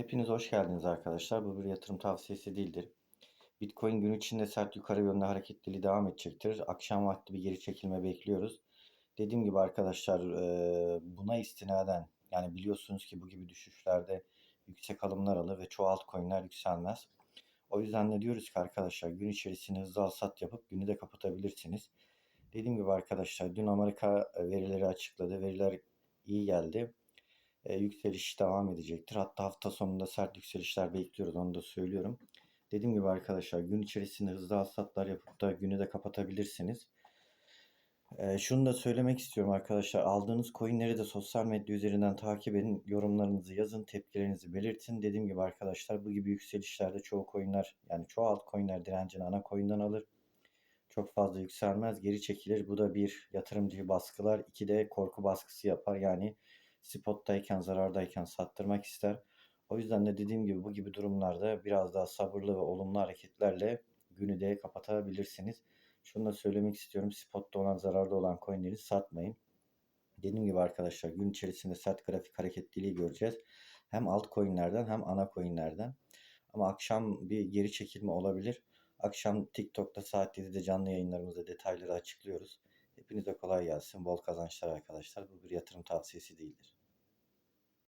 Hepiniz hoş geldiniz arkadaşlar. Bu bir yatırım tavsiyesi değildir. Bitcoin gün içinde sert yukarı yönlü hareketliliği devam edecektir. Akşam vakti bir geri çekilme bekliyoruz. Dediğim gibi arkadaşlar buna istinaden yani biliyorsunuz ki bu gibi düşüşlerde yüksek alımlar alır ve çoğu altcoin'ler yükselmez. O yüzden de diyoruz ki arkadaşlar gün içerisinde hızlı al sat yapıp günü de kapatabilirsiniz. Dediğim gibi arkadaşlar dün Amerika verileri açıkladı. Veriler iyi geldi e, yükseliş devam edecektir. Hatta hafta sonunda sert yükselişler bekliyoruz onu da söylüyorum. Dediğim gibi arkadaşlar gün içerisinde hızlı alsatlar yapıp da günü de kapatabilirsiniz. E, şunu da söylemek istiyorum arkadaşlar. Aldığınız coinleri de sosyal medya üzerinden takip edin. Yorumlarınızı yazın, tepkilerinizi belirtin. Dediğim gibi arkadaşlar bu gibi yükselişlerde çoğu coinler yani çoğu altcoinler direncini ana coin'den alır. Çok fazla yükselmez, geri çekilir. Bu da bir yatırımcıyı baskılar, iki de korku baskısı yapar. Yani spottayken, zarardayken sattırmak ister. O yüzden de dediğim gibi bu gibi durumlarda biraz daha sabırlı ve olumlu hareketlerle günü de kapatabilirsiniz. Şunu da söylemek istiyorum. Spotta olan zararda olan coinleri satmayın. Dediğim gibi arkadaşlar gün içerisinde sert grafik hareketliliği göreceğiz. Hem altcoin'lerden hem ana coin'lerden. Ama akşam bir geri çekilme olabilir. Akşam TikTok'ta saat 7'de canlı yayınlarımızda detayları açıklıyoruz. Hepinize kolay gelsin. Bol kazançlar arkadaşlar. Bu bir yatırım tavsiyesi değildir.